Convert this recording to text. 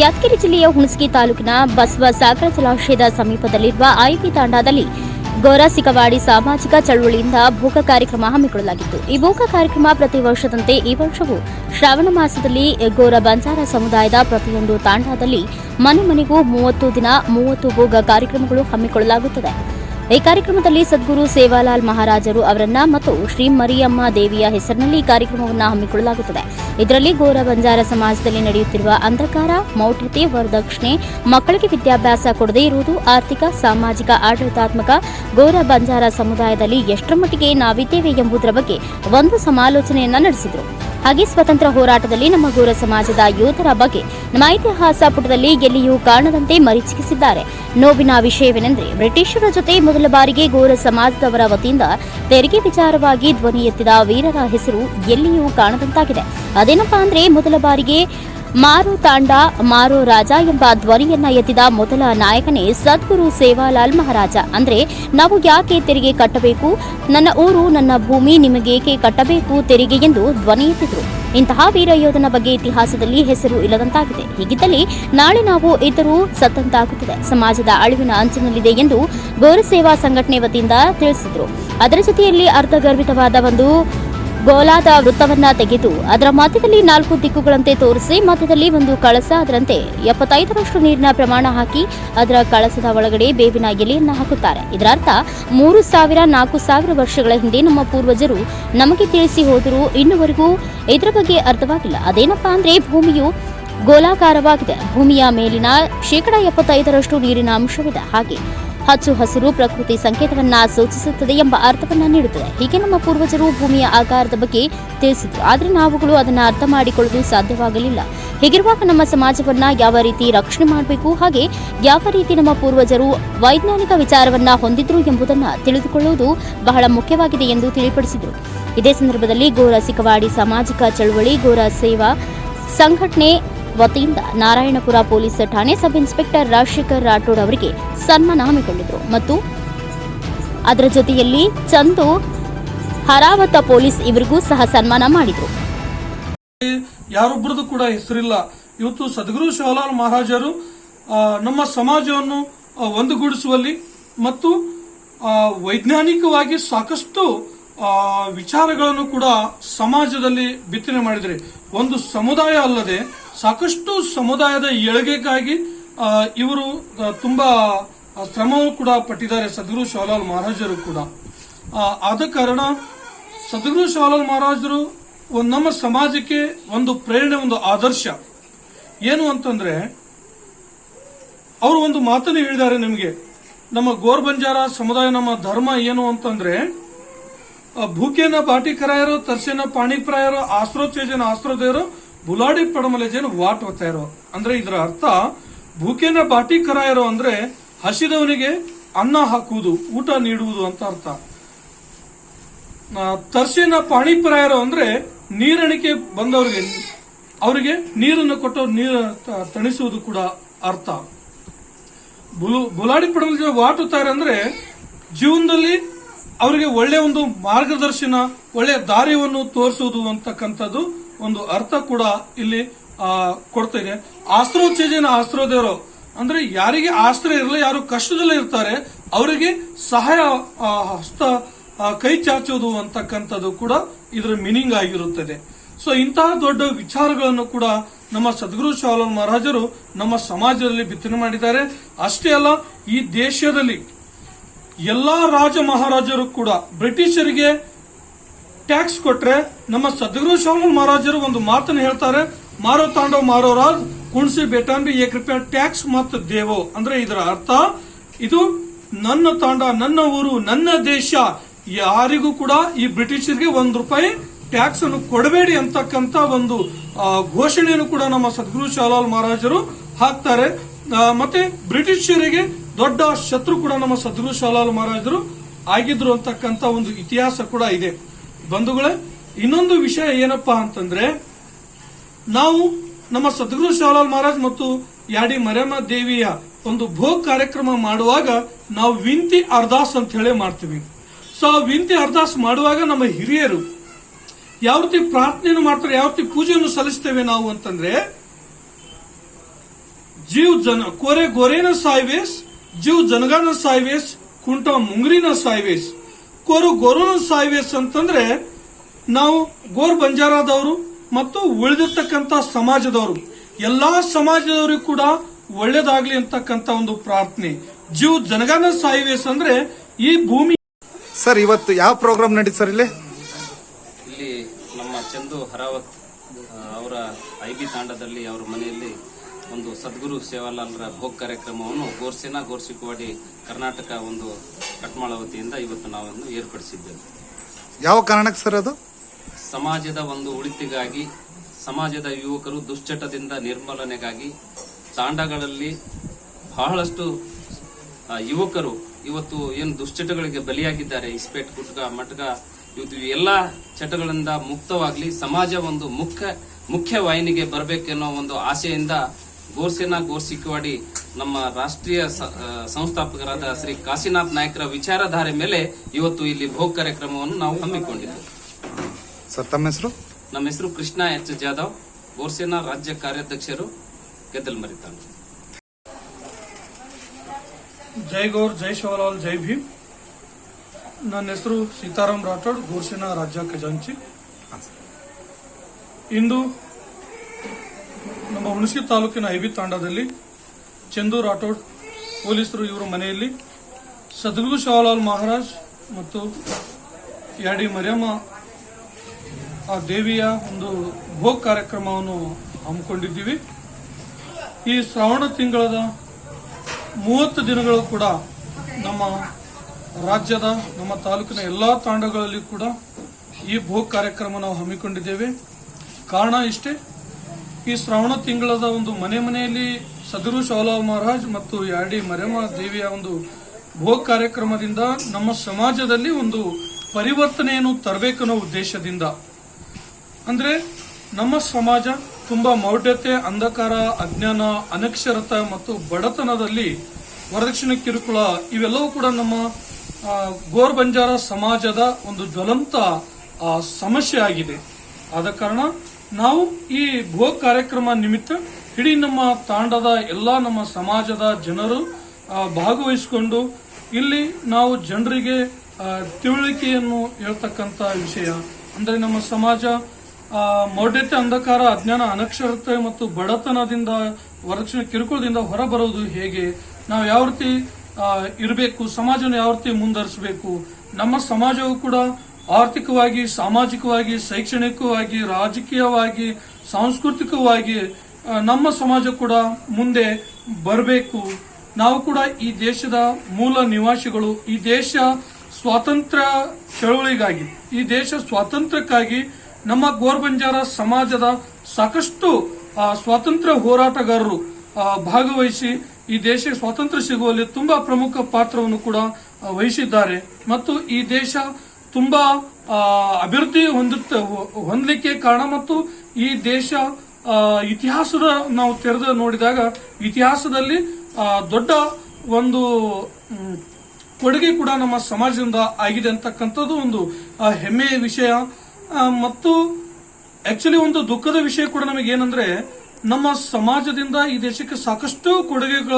ಯಾದಗಿರಿ ಜಿಲ್ಲೆಯ ಹುಣಸಗಿ ತಾಲೂಕಿನ ಬಸವ ಸಾಗರ ಜಲಾಶಯದ ಸಮೀಪದಲ್ಲಿರುವ ಐಪಿ ತಾಂಡಾದಲ್ಲಿ ಗೋರಾಸಿಕವಾಡಿ ಸಾಮಾಜಿಕ ಚಳವಳಿಯಿಂದ ಭೋಗ ಕಾರ್ಯಕ್ರಮ ಹಮ್ಮಿಕೊಳ್ಳಲಾಗಿತ್ತು. ಈ ಭೋಗ ಕಾರ್ಯಕ್ರಮ ಪ್ರತಿ ವರ್ಷದಂತೆ ಈ ವರ್ಷವೂ ಶ್ರಾವಣ ಮಾಸದಲ್ಲಿ ಗೋರ ಬಂಜಾರ ಸಮುದಾಯದ ಪ್ರತಿಯೊಂದು ತಾಂಡಾದಲ್ಲಿ ಮನೆ ಮನೆಗೂ ಮೂವತ್ತು ದಿನ, ಮೂವತ್ತು ಭೋಗ ಕಾರ್ಯಕ್ರಮಗಳು ಹಮ್ಮಿಕೊಳ್ಳಲಾಗುತ್ತದೆ. ಈ ಕಾರ್ಯಕ್ರಮದಲ್ಲಿ ಸದ್ಗುರು ಸೇವಾಲಾಲ್ ಮಹಾರಾಜರು ಅವರನ್ನ ಮತ್ತು ಶ್ರೀ ಮರಿಯಮ್ಮ ದೇವಿಯ ಹೆಸರಿನಲ್ಲಿ ಈ ಕಾರ್ಯಕ್ರಮವನ್ನು ಹಮ್ಮಿಕೊಳ್ಳಲಾಗುತ್ತದೆ. ಇದರಲ್ಲಿ ಗೋರ ಬಂಜಾರ ಸಮಾಜದಲ್ಲಿ ನಡೆಯುತ್ತಿರುವ ಅಂಧಕಾರ, ಮೌಢ್ಯತೆ, ವರದಕ್ಷಿಣೆ, ಮಕ್ಕಳಿಗೆ ವಿದ್ಯಾಭ್ಯಾಸ ಕೊಡದೇ ಇರುವುದು ಆರ್ಥಿಕ, ಸಾಮಾಜಿಕ, ಆಡಳಿತಾತ್ಮಕ ಗೋರ ಬಂಜಾರ ಸಮುದಾಯದಲ್ಲಿ ಎಷ್ಟರ ಮಟ್ಟಿಗೆ ನಾವಿದ್ದೇವೆ ಎಂಬುದರ ಬಗ್ಗೆ ಒಂದು ಸಮಾಲೋಚನೆಯನ್ನ ನಡೆಸಿದರು. ಹಾಗೆ ಸ್ವತಂತ್ರ ಹೋರಾಟದಲ್ಲಿ ನಮ್ಮ ಗೋರ ಸಮಾಜದ ಯೋಧರ ಬಗ್ಗೆ ನಮ್ಮ ಇತಿಹಾಸ ಪುಟದಲ್ಲಿ ಎಲ್ಲಿಯೂ ಕಾಣದಂತೆ ಮರಿಚಿಕಿಸಿದ್ದಾರೆ. ನೋವಿನ ವಿಷಯವೇನೆಂದರೆ ಬ್ರಿಟಿಷರ ಜೊತೆ ಮೊದಲ ಬಾರಿಗೆ ಗೋರ ಸಮಾಜದವರ ವತಿಯಿಂದ ತೆರಿಗೆ ವಿಚಾರವಾಗಿ ಧ್ವನಿ ಎತ್ತಿದ ವೀರರ ಹೆಸರು ಎಲ್ಲಿಯೂ ಕಾಣದಂತಾಗಿದೆ. ಅದೇನಪ್ಪಾ ಅಂದ್ರೆ ಮೊದಲ ಬಾರಿಗೆ ಮಾರೋ ತಾಂಡ, ಮಾರು ರಾಜ ಎಂಬ ಧ್ವನಿಯನ್ನ ಎತ್ತಿದ ಮೊದಲ ನಾಯಕನೇ ಸದ್ಗುರು ಸೇವಾಲಾಲ್ ಮಹಾರಾಜ. ಅಂದ್ರೆ ನಾವು ಯಾಕೆ ತೆರಿಗೆ ಕಟ್ಟಬೇಕು? ನನ್ನ ಊರು, ನನ್ನ ಭೂಮಿ ನಿಮಗೇಕೆ ಕಟ್ಟಬೇಕು ತೆರಿಗೆ ಎಂದು ಧ್ವನಿ ಎತ್ತಿದ್ರು. ಇಂತಹ ವೀರ ಯೋಧನ ಬಗ್ಗೆ ಇತಿಹಾಸದಲ್ಲಿ ಹೆಸರು ಇಲ್ಲದಂತಾಗಿದೆ. ಹೀಗಿದ್ದಲ್ಲಿ ನಾಳೆ ನಾವು ಇದ್ದರೂ ಸತ್ತಂತಾಗುತ್ತದೆ. ಸಮಾಜದ ಅಳಿವಿನ ಅಂಚಿನಲ್ಲಿದೆ ಎಂದು ಗೌರ ಸೇವಾ ಸಂಘಟನೆ ವತಿಯಿಂದ ತಿಳಿಸಿದ್ರು. ಅದರ ಜೊತೆಯಲ್ಲಿ ಅರ್ಥಗರ್ಭಿತವಾದ ಒಂದು ಗೋಲಾದ ವೃತ್ತವನ್ನ ತೆಗೆದು ಅದರ ಮಧ್ಯದಲ್ಲಿ ನಾಲ್ಕು ದಿಕ್ಕುಗಳಂತೆ ತೋರಿಸಿ ಮಧ್ಯದಲ್ಲಿ ಒಂದು ಕಳಸ ಅದರಂತೆ ಎಪ್ಪತ್ತೈದರಷ್ಟು ನೀರಿನ ಪ್ರಮಾಣ ಹಾಕಿ ಅದರ ಕಳಸದ ಒಳಗಡೆ ಬೇವಿನ ಎಲೆಯನ್ನು ಹಾಕುತ್ತಾರೆ. ಇದರರ್ಥ, ಮೂರು ಸಾವಿರ ನಾಲ್ಕು ಸಾವಿರ ವರ್ಷಗಳ ಹಿಂದೆ ನಮ್ಮ ಪೂರ್ವಜರು ನಮಗೆ ತಿಳಿಸಿ ಹೋದರೂ ಇನ್ನುವರೆಗೂ ಇದರ ಬಗ್ಗೆ ಅರ್ಥವಾಗಿಲ್ಲ. ಅದೇನಪ್ಪಾ ಅಂದ್ರೆ ಭೂಮಿಯು ಗೋಲಾಕಾರವಾಗಿದೆ. ಭೂಮಿಯ ಮೇಲಿನ ಶೇಕಡಾ ಎಪ್ಪತ್ತೈದರಷ್ಟು ನೀರಿನ ಅಂಶವಿದೆ. ಹಾಗೆ ಹಚ್ಚು ಹಸಿರು ಪ್ರಕೃತಿ ಸಂಕೇತವನ್ನ ಸೂಚಿಸುತ್ತದೆ ಎಂಬ ಅರ್ಥವನ್ನ ನೀಡುತ್ತದೆ. ಹೀಗೆ ನಮ್ಮ ಪೂರ್ವಜರು ಭೂಮಿಯ ಆಕಾರದ ಬಗ್ಗೆ ತಿಳಿಸಿದ್ರು. ಆದರೆ ನಾವುಗಳು ಅದನ್ನ ಅರ್ಥ ಮಾಡಿಕೊಳ್ಳಲು ಸಾಧ್ಯವಾಗಲಿಲ್ಲ. ಹೀಗಿರುವಾಗ ನಮ್ಮ ಸಮಾಜವನ್ನ ಯಾವ ರೀತಿ ರಕ್ಷಣೆ ಮಾಡಬೇಕು, ಹಾಗೆ ಯಾವ ರೀತಿ ನಮ್ಮ ಪೂರ್ವಜರು ವೈಜ್ಞಾನಿಕ ವಿಚಾರವನ್ನ ಹೊಂದಿದ್ರು ಎಂಬುದನ್ನ ತಿಳಿದುಕೊಳ್ಳುವುದು ಬಹಳ ಮುಖ್ಯವಾಗಿದೆ ಎಂದು ತಿಳಿಪಡಿಸಿದರು. ಇದೇ ಸಂದರ್ಭದಲ್ಲಿ ಗೋರ ಸಿಕವಾಡಿ ಸಾಮಾಜಿಕ ಚಳುವಳಿ, ಗೋರ ಸೇವಾ ಸಂಘಟನೆ ವತಿಯಿಂದ ನಾರಾಯಣಪುರ ಪೊಲೀಸ್ ಠಾಣೆ ಸಬ್ ಇನ್ಸ್ಪೆಕ್ಟರ್ ರಾಜಶೇಖರ್ ರಾಠೋಡ್ ಅವರಿಗೆ ಸನ್ಮಾನ ಹಮ್ಮಿಕೊಂಡಿದ್ರು. ಮತ್ತು ಅದರ ಜೊತೆಯಲ್ಲಿ ಚಂದು ಹರಾವತ ಪೊಲೀಸ್ ಇವರಿಗೂ ಸಹ ಸನ್ಮಾನ ಮಾಡಿದ್ರು. ಯಾರೊಬ್ಬರದು ಕೂಡ ಹೆಸರಿಲ್ಲ. ಇವತ್ತು ಸದ್ಗುರು ಶಿವಲಾಲ್ ಮಹಾರಾಜರು ನಮ್ಮ ಸಮಾಜವನ್ನು ಒಂದುಗೂಡಿಸುವಲ್ಲಿ ಮತ್ತು ವೈಜ್ಞಾನಿಕವಾಗಿ ಸಾಕಷ್ಟು ವಿಚಾರಗಳನ್ನು ಕೂಡ ಸಮಾಜದಲ್ಲಿ ಬಿತ್ತನೆ ಮಾಡಿದರೆ. ಒಂದು ಸಮುದಾಯ ಅಲ್ಲದೆ ಸಾಕಷ್ಟು ಸಮುದಾಯದ ಏಳಿಗೆಗಾಗಿ ಇವರು ತುಂಬಾ ಶ್ರಮವೂ ಕೂಡ ಪಟ್ಟಿದ್ದಾರೆ ಸದ್ಗುರು ಶಿವಲಾಲ್ ಮಹಾರಾಜರು ಕೂಡ. ಆದ ಕಾರಣ ಸದ್ಗುರು ಶಿವಲಾಲ್ ಮಹಾರಾಜರು ನಮ್ಮ ಸಮಾಜಕ್ಕೆ ಒಂದು ಪ್ರೇರಣೆ, ಒಂದು ಆದರ್ಶ. ಏನು ಅಂತಂದ್ರೆ, ಅವರು ಒಂದು ಮಾತನ್ನು ಹೇಳಿದ್ದಾರೆ ನಿಮಗೆ. ನಮ್ಮ ಗೋರ್ ಬಂಜಾರ ಸಮುದಾಯ, ನಮ್ಮ ಧರ್ಮ ಏನು ಅಂತಂದ್ರೆ ಭೂಕೇನ ಭೂಕೇನ ಬಾಟಿಕರಾಯರು ತರ್ಸೇನ ಪಾಣಿಪ್ರಾಯರು ಆಸ್ತ್ರೋಚೇಜನ ಆಸ್ರೋದೇವರು ಬುಲಾಡಿ ಪಡಮಲೆಜೇನು ವಾಟ್ ಒತ್ತಾಯರು ಅಂದ್ರೆ ಇದರ ಅರ್ಥ ಭೂಕೇನ ಇರೋ ಅಂದ್ರೆ ಹಸಿದವನಿಗೆ ಅನ್ನ ಹಾಕುವುದು, ಊಟ ನೀಡುವುದು ಅಂತ ಅರ್ಥ. ತರ್ಸಿನ ಪಾಣಿಪ್ರಾಯರು ಅಂದ್ರೆ ನೀರಣಿಕೆ ಬಂದವರಿಗೆ, ಅವರಿಗೆ ನೀರನ್ನು ಕೊಟ್ಟು ನೀರ ತಣಿಸುವುದು ಕೂಡ ಅರ್ಥ. ಬುಲು, ಬುಲಾಡಿ ಪಡಮಲ ವಾಟುತ್ತಾರೆ ಅಂದ್ರೆ ಜೀವನದಲ್ಲಿ ಅವರಿಗೆ ಒಳ್ಳೆ ಒಂದು ಮಾರ್ಗದರ್ಶನ, ಒಳ್ಳೆ ದಾರಿಯನ್ನು ತೋರಿಸುವುದು ಅಂತಕ್ಕಂಥದ್ದು ಒಂದು ಅರ್ಥ ಕೂಡ ಇಲ್ಲಿ ಆ, ಕೊಡ್ತಾ ಇದೆ. ಆಶ್ರೋಚೇಜನ ಆಶ್ರೋದೇವರು ಅಂದ್ರೆ ಯಾರಿಗೆ ಆಶ್ರಯ ಇರಲ್ಲ ಯಾರು ಕಷ್ಟದಲ್ಲೇ ಇರ್ತಾರೆ ಅವರಿಗೆ ಸಹಾಯ ಹಸ್ತ ಕೈ ಚಾಚೋದು ಅಂತಕ್ಕಂಥದ್ದು ಕೂಡ ಇದರ ಮೀನಿಂಗ್ ಆಗಿರುತ್ತದೆ. ಸೊ ಇಂತಹ ದೊಡ್ಡ ವಿಚಾರಗಳನ್ನು ಕೂಡ ನಮ್ಮ ಸದ್ಗುರು ಶಾಲನ್ ಮಹಾರಾಜರು ನಮ್ಮ ಸಮಾಜದಲ್ಲಿ ಬಿತ್ತನೆ ಮಾಡಿದ್ದಾರೆ. ಅಷ್ಟೇ ಅಲ್ಲ ಈ ದೇಶದಲ್ಲಿ ಎಲ್ಲಾ ರಾಜ ಮಹಾರಾಜರು ಕೂಡ ಬ್ರಿಟಿಷರಿಗೆ ಟ್ಯಾಕ್ಸ್ ಕೊಟ್ರೆ ನಮ್ಮ ಸದ್ಗುರು ಶಿವಾಲಂ ಮಹಾರಾಜರು ಒಂದು ಮಾತನ್ನು ಹೇಳ್ತಾರೆ, ಮಾರೋ ತಾಂಡವ್, ಮಾರೋ ರಾಜ್, ಕುಣಸಿ ಬೇಟಾಂಬಿ ಏಕ್ ರೂಪಾಯಿ ಟ್ಯಾಕ್ಸ್ ಮತ್ತು ದೇವೋ. ಅಂದ್ರೆ ಇದರ ಅರ್ಥ, ಇದು ನನ್ನ ತಾಂಡ, ನನ್ನ ಊರು, ನನ್ನ ದೇಶ, ಯಾರಿಗೂ ಕೂಡ ಈ ಬ್ರಿಟಿಷರಿಗೆ ಒಂದು ರೂಪಾಯಿ ಟ್ಯಾಕ್ಸ್ ಅನ್ನು ಕೊಡಬೇಡಿ ಅಂತಕ್ಕಂತ ಒಂದು ಘೋಷಣೆಯನ್ನು ಕೂಡ ನಮ್ಮ ಸದ್ಗುರು ಶಾಲಾಲ್ ಮಹಾರಾಜರು ಹಾಕ್ತಾರೆ. ಮತ್ತೆ ಬ್ರಿಟಿಷರಿಗೆ ದೊಡ್ಡ ಶತ್ರು ಕೂಡ ನಮ್ಮ ಸದ್ಗುರು ಶಾಲಾಲ್ ಮಹಾರಾಜರು ಆಗಿದ್ರು ಅಂತಕ್ಕಂತ ಒಂದು ಇತಿಹಾಸ ಕೂಡ ಇದೆ. ಬಂಧುಗಳೇ, ಇನ್ನೊಂದು ವಿಷಯ ಏನಪ್ಪಾ ಅಂತಂದ್ರೆ, ನಾವು ನಮ್ಮ ಸದ್ಗುರು ಶಾಲಾಲ್ ಮಹಾರಾಜ್ ಮತ್ತು ಯಾಡಿ ಮರಮ್ಮ ದೇವಿಯ ಒಂದು ಭೋಗ ಕಾರ್ಯಕ್ರಮ ಮಾಡುವಾಗ ನಾವು ವಿಂತಿ ಅರ್ದಾಸ್ ಅಂತ ಹೇಳಿ ಮಾಡ್ತೀವಿ. ಸೊ ಆ ವಿಂತಿ ಅರ್ದಾಸ್ ಮಾಡುವಾಗ ನಮ್ಮ ಹಿರಿಯರು ಯಾವ ರೀತಿ ಪ್ರಾರ್ಥನೆಯನ್ನು ಮಾಡ್ತಾರೆ, ಯಾವ ರೀತಿ ಪೂಜೆಯನ್ನು ಸಲ್ಲಿಸ್ತೇವೆ ನಾವು ಅಂತಂದ್ರೆ, ಜೀವ್ ಜನ ಕೋರೆ ಗೋರೆನ ಸಾಯ್ವೇಸ್, ಜೀವ್ ಜನಗಾನ ಸಾಯ್ವೇಸ್, ಕುಂಟ ಮುಂಗ್ರಿನ ಸಾಯ್ವೇಸ್. ಕೋರು ಗೋರುನ ಸಾಯ್ವೇಸ್ ಅಂತಂದ್ರೆ ನಾವು ಗೋರ್ ಬಂಜಾರಾದವರು ಮತ್ತು ಉಳಿದಿರ್ತಕ್ಕಂಥ ಸಮಾಜದವರು. ಎಲ್ಲಾ ಸಮಾಜದವರಿಗೂ ಕೂಡ ಒಳ್ಳೇದಾಗ್ಲಿ ಅಂತಕ್ಕಂಥ ಒಂದು ಪ್ರಾರ್ಥನೆ. ಜೀವ್ ಜನಗಾನ ಸಾಯ್ವೇಸ್ ಅಂದ್ರೆ ಈ ಭೂಮಿ ಸರ್ ಇವತ್ತು ಯಾವ ಪ್ರೋಗ್ರಾಮ್ ನಡೀತು ಸರ್ ಇಲ್ಲಿ? ಇಲ್ಲಿ ನಮ್ಮ ಚಂದು ಹರಾವತ್ ಅವರ ಐಬಿ ತಾಂಡದಲ್ಲಿ ಅವರ ಮನೆಯಲ್ಲಿ ಒಂದು ಸದ್ಗುರು ಸೇವಾಲಾಲ್ರ ಭೋಗ್ ಕಾರ್ಯಕ್ರಮವನ್ನು ಗೋರ್ಸೇನಾ ಗೋರ್ಸಿಕವಾಡಿ ಕರ್ನಾಟಕ ಒಂದು ಕಟ್ಮಾಳ ವತಿಯಿಂದ ಇವತ್ತು ನಾವನ್ನು ಏರ್ಪಡಿಸಿದ್ದೇವೆ. ಯಾವ ಕಾರಣಕ್ಕೆ ಸರ್ ಅದು? ಸಮಾಜದ ಒಂದು ಉಳಿತಿಗಾಗಿ ಸಮಾಜದ ಯುವಕರು ದುಶ್ಚಟದಿಂದ ನಿರ್ಮೂಲನೆಗಾಗಿ ತಾಂಡಗಳಲ್ಲಿ ಬಹಳಷ್ಟು ಯುವಕರು ಇವತ್ತು ಏನು ದುಶ್ಚಟಗಳಿಗೆ ಬಲಿಯಾಗಿದ್ದಾರೆ. ಇಸ್ಪೇಟ್ ಗುಟ್ಕ ಮಟ್ಕ ಇವತ್ತು ಎಲ್ಲ ಚಟಗಳಿಂದ ಮುಕ್ತವಾಗಲಿ ಸಮಾಜ ಒಂದು ಮುಖ್ಯ ಮುಖ್ಯ ವಾಹಿನಿಗೆ ಬರಬೇಕೆನ್ನೋ ಒಂದು ಆಸೆಯಿಂದ ಗೋರ್ಸೇನಾ ಗೋರ್ಸಿಕವಾಡಿ ನಮ್ಮ ರಾಷ್ಟ್ರೀಯ ಸಂಸ್ಥಾಪಕರಾದ ಶ್ರೀ ಕಾಶಿನಾಥ್ ನಾಯ್ಕರ ವಿಚಾರಧಾರೆ ಮೇಲೆ ಇವತ್ತು ಇಲ್ಲಿ ಭೋಗ ಕಾರ್ಯಕ್ರಮವನ್ನು ನಾವು ಹಮ್ಮಿಕೊಂಡಿದ್ದೇವೆ ಸರ್ ತಮ್ಮ ಹೆಸರು? ನಮ್ಮ ಹೆಸರು ಕೃಷ್ಣ ಎಚ್ ಜಾಧವ್. ಗೋರ್ಸೇನಾ ರಾಜ್ಯ ಕಾರ್ಯಾಧ್ಯಕ್ಷರು ಗೆದ್ದಲ್ಮರಿ ತಾಂಡ ಜೈ ಗೌರ್ ಜೈ ಶಿವಲಾಲ್ ಜೈ ಭೀಮ್. ನನ್ನ ಹೆಸರು ಸೀತಾರಾಮ್ ರಾಠೋಡ್ ಗೋರ್ಸೇನಾ ರಾಜ್ಯ ಖಜಾಂಚಿ. ಇಂದು ನಮ್ಮ ಹುಣಸಿ ತಾಲೂಕಿನ ಐಬಿ ತಾಂಡದಲ್ಲಿ ಚಂದು ರಾಠೋಡ್ ಪೊಲೀಸರು ಇವರ ಮನೆಯಲ್ಲಿ. ಸದ್ಗುರು ಶಿವಲಾಲ್ ಮಹಾರಾಜ್ ಮತ್ತು ಯಾಡಿ ಮರಿಯಮ್ಮ, ಆ ದೇವಿಯ ಒಂದು ಭೋಗ ಕಾರ್ಯಕ್ರಮವನ್ನು ಹಮ್ಮಿಕೊಂಡಿದ್ದೀವಿ. ಈ ಶ್ರಾವಣ ತಿಂಗಳದ ಮೂವತ್ತು ದಿನಗಳು ಕೂಡ ನಮ್ಮ ರಾಜ್ಯದ, ನಮ್ಮ ತಾಲೂಕಿನ ಎಲ್ಲ ತಾಂಡಗಳಲ್ಲಿ ಕೂಡ ಈ ಭೋಗ ಕಾರ್ಯಕ್ರಮ ನಾವು ಹಮ್ಮಿಕೊಂಡಿದ್ದೇವೆ. ಕಾರಣ ಇಷ್ಟೇ, ಈ ಶ್ರಾವಣ ತಿಂಗಳದ ಒಂದು ಮನೆ ಮನೆಯಲ್ಲಿ ಸದರು ಶಾಲಾ ಮಹಾರಾಜ್ ಮತ್ತು ಯಾಡಿ ಮರೆಮ ದೇವಿಯ ಒಂದು ಭೋಗ ಕಾರ್ಯಕ್ರಮದಿಂದ ನಮ್ಮ ಸಮಾಜದಲ್ಲಿ ಒಂದು ಪರಿವರ್ತನೆಯನ್ನು ತರಬೇಕನ್ನೋ ಉದ್ದೇಶದಿಂದ. ಅಂದ್ರೆ ನಮ್ಮ ಸಮಾಜ ತುಂಬಾ ಮೌಢ್ಯತೆ, ಅಂಧಕಾರ, ಅಜ್ಞಾನ, ಅನಕ್ಷರತ ಮತ್ತು ಬಡತನದಲ್ಲಿ ವರದಕ್ಷಿಣೆ, ಕಿರುಕುಳ ಇವೆಲ್ಲವೂ ಕೂಡ ನಮ್ಮ ಗೋರ್ ಬಂಜಾರ ಸಮಾಜದ ಒಂದು ಜ್ವಲಂತ ಸಮಸ್ಯೆ ಆಗಿದೆ. ಆದ ಕಾರಣ ನಾವು ಈ ಭೋಗ ಕಾರ್ಯಕ್ರಮ ನಿಮಿತ್ತ ಇಡೀ ನಮ್ಮ ತಾಂಡದ, ಎಲ್ಲ ನಮ್ಮ ಸಮಾಜದ ಜನರು ಭಾಗವಹಿಸಿಕೊಂಡು ಇಲ್ಲಿ ನಾವು ಜನರಿಗೆ ತಿಳುವಳಿಕೆಯನ್ನು ಹೇಳ್ತಕ್ಕಂಥ ವಿಷಯ. ಅಂದರೆ ನಮ್ಮ ಸಮಾಜ ಮೌಢ್ಯತೆ, ಅಂಧಕಾರ, ಅಜ್ಞಾನ, ಅನಕ್ಷರತೆ ಮತ್ತು ಬಡತನದಿಂದ ವರಕ್ಷಣೆ ಕಿರುಕುಳದಿಂದ ಹೊರಬರೋದು ಹೇಗೆ? ನಾವು ಯಾವ ರೀತಿ ಇರಬೇಕು? ಸಮಾಜನ ಯಾವ ರೀತಿ ಮುಂದರಿಸಬೇಕು ನಮ್ಮ ಸಮಾಜವು ಕೂಡ ಆರ್ಥಿಕವಾಗಿ, ಸಾಮಾಜಿಕವಾಗಿ, ಶೈಕ್ಷಣಿಕವಾಗಿ, ರಾಜಕೀಯವಾಗಿ, ಸಾಂಸ್ಕೃತಿಕವಾಗಿ ನಮ್ಮ ಸಮಾಜ ಕೂಡ ಮುಂದೆ ಬರಬೇಕು. ನಾವು ಕೂಡ ಈ ದೇಶದ ಮೂಲ ನಿವಾಸಿಗಳು, ಈ ದೇಶ ಸ್ವಾತಂತ್ರ್ಯ ಚಳವಳಿಗಾಗಿ, ಈ ದೇಶ ಸ್ವಾತಂತ್ರ್ಯಕ್ಕಾಗಿ ನಮ್ಮ ಗೋರ್ಬಂಜಾರ ಸಮಾಜದ ಸಾಕಷ್ಟು ಸ್ವಾತಂತ್ರ್ಯ ಹೋರಾಟಗಾರರು ಭಾಗವಹಿಸಿ ಈ ದೇಶಕ್ಕೆ ಸ್ವಾತಂತ್ರ್ಯ ಸಿಗುವಲ್ಲಿ ತುಂಬಾ ಪ್ರಮುಖ ಪಾತ್ರವನ್ನು ಕೂಡ ವಹಿಸಿದ್ದಾರೆ. ಮತ್ತು ಈ ದೇಶ ತುಂಬಾ ಅಭಿವೃದ್ಧಿ ಹೊಂದುತ್ತ, ಹೊಂದಲಿಕ್ಕೆ ಕಾರಣ ಮತ್ತು ಈ ದೇಶ ಇತಿಹಾಸದ ನಾವು ತೆರೆದು ನೋಡಿದಾಗ ಇತಿಹಾಸದಲ್ಲಿ ದೊಡ್ಡ ಒಂದು ಕೊಡುಗೆ ಕೂಡ ನಮ್ಮ ಸಮಾಜದಿಂದ ಆಗಿದೆ ಅಂತಕ್ಕಂಥದ್ದು ಒಂದು ಹೆಮ್ಮೆಯ ವಿಷಯ. ಮತ್ತು ಆಕ್ಚುಲಿ ಒಂದು ದುಃಖದ ವಿಷಯ ಕೂಡ ನಮಗೆ ಏನಂದ್ರೆ ನಮ್ಮ ಸಮಾಜದಿಂದ ಈ ದೇಶಕ್ಕೆ ಸಾಕಷ್ಟು ಕೊಡುಗೆಗಳು